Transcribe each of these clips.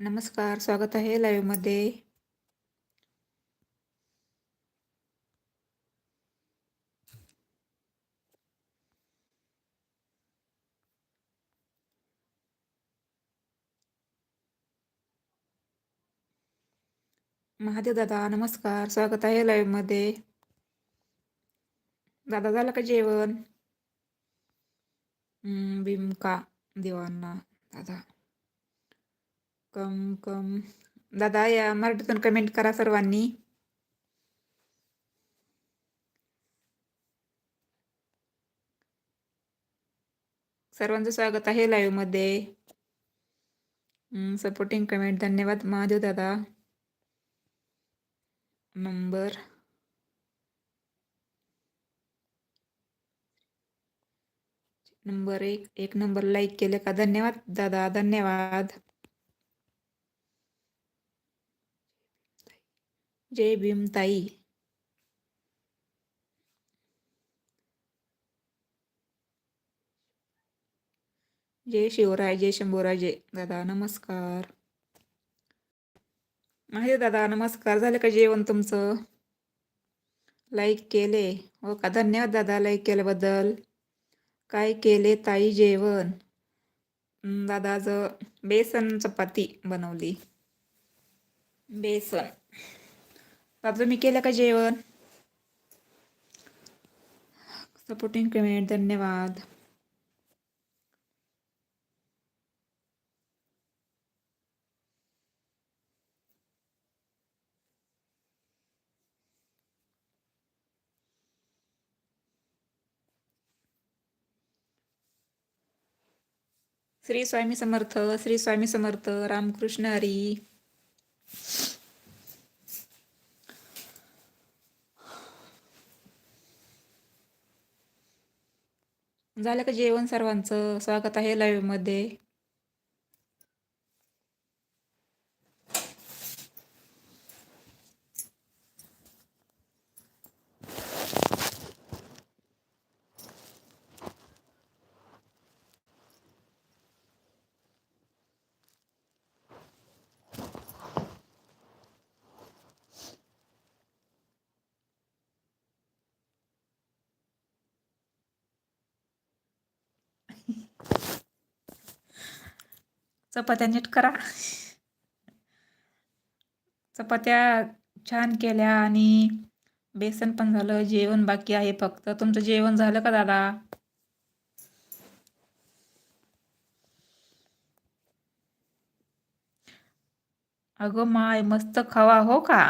नमस्कार स्वागत आहे लाईव्हमध्ये महादेव दादा नमस्कार स्वागत आहे लाईव्हमध्ये दादा झालं का जेवण? हम्म, बिमका देवांना दादा. कम कम. दादा या मराठीतून कमेंट करा सर्वांनी. सर्वांचं स्वागत आहे लाईव्हमध्ये सपोर्टिंग कमेंट धन्यवाद महादेव दादा. नंबर नंबर एक एक नंबर लाईक केले का? धन्यवाद दादा. धन्यवाद. जय भीम ताई. जय शिवराय जय शंभूराजे. दादा नमस्कार. माहिती दादा नमस्कार. झालं का जेवण तुमचं? लाईक केले. हो का? धन्यवाद दादा लाईक केल्याबद्दल. काय केले ताई जेवण? दादाचं दादा बेसन चपाती बनवली. बेसन. बाबा तुम्ही केलं का जेवण? सपोर्टिंग कमेंट धन्यवाद. श्री स्वामी समर्थ श्री स्वामी समर्थ रामकृष्ण हरी. झालं का जेवण सर्वांचं? स्वागत आहे लाईव्ह चपात्या नीट करा. चपात्या छान केल्या आणि बेसन पण झालं जेवण बाकी आहे फक्त. तुमचं जेवण झालं का दादा? अगं माय मस्त खावा हो का?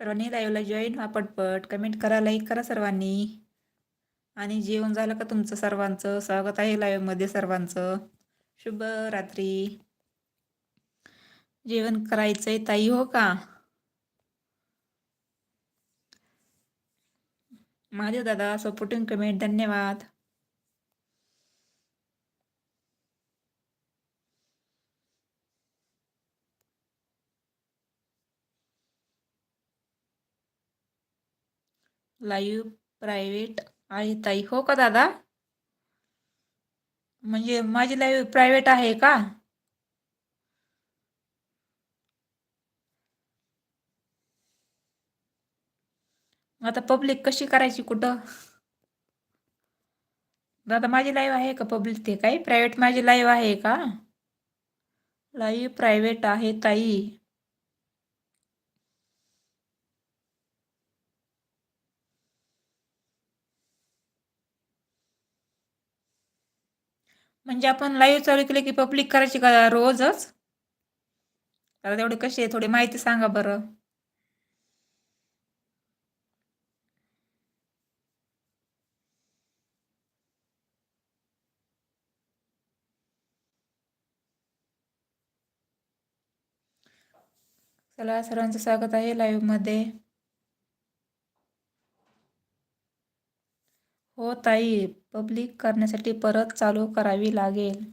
सर्वांनी लाईव्हला जॉईन व्हा पटपट. कमेंट करा लाईक करा सर्वांनी. आणि जेवण झालं का तुमचं सर्वांचं? स्वागत आहे लाईव्हमध्ये सर्वांचं. शुभ रात्री. जेवण करायचंय ताई हो का? माझे दादा सपोर्टिंग कमेंट धन्यवाद. लाईव्ह प्रायव्हेट आहे ताई. हो का दादा? म्हणजे माझी लाईव्ह प्रायव्हेट आहे का? आता पब्लिक कशी करायची कुठं? दादा माझी लाईव्ह आहे का पब्लिक ते? काय प्रायव्हेट माझी लाईव्ह आहे का? लाईव्ह प्रायव्हेट आहे ताई. म्हणजे आपण लाईव्ह चालू केलं की पब्लिक करायची का रोजच? आता तेवढे कशी आहे? थोडी माहिती सांगा बरं. चला सर्वांचं स्वागत आहे लाईव्हमध्ये हो ताई पब्लिक करण्यासाठी परत चालू करावी लागेल.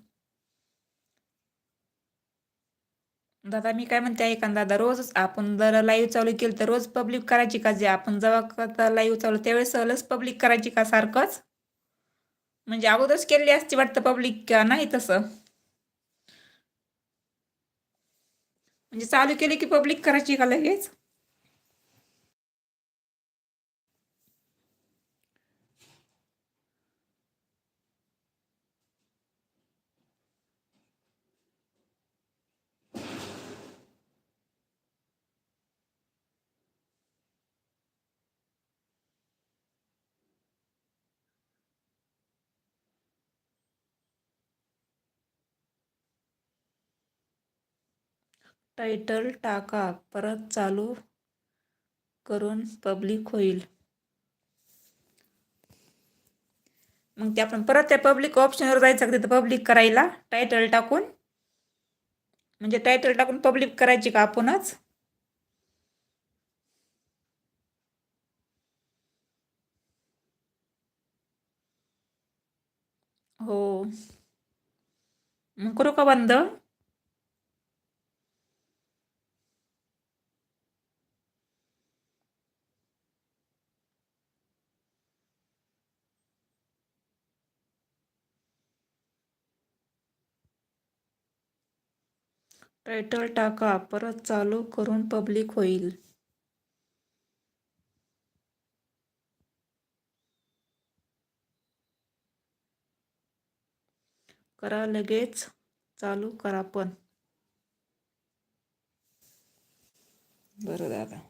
दादा मी काय म्हणते एखादा दादा रोज आपण जर लाईव्ह चालू केलं तर रोज पब्लिक करायची का? जे आपण जेव्हा लाईव्ह चालू त्यावेळेस सहलच पब्लिक करायची का सारखंच? म्हणजे अगोदरच केली असती वाटतं पब्लिक का? नाही तसं. म्हणजे चालू केली की पब्लिक करायची का लगेच? टायटल टाका परत चालू करून पब्लिक होईल. मग ते आपण परत त्या पब्लिक ऑप्शनवर जायचं का तिथं पब्लिक करायला टायटल टाकून. म्हणजे टायटल टाकून पब्लिक करायची का आपणच? हो. मग करू का बंद? टायटल टाका परत चालू करून पब्लिक होईल. करा लगेच चालू करा पण. बरं दादा.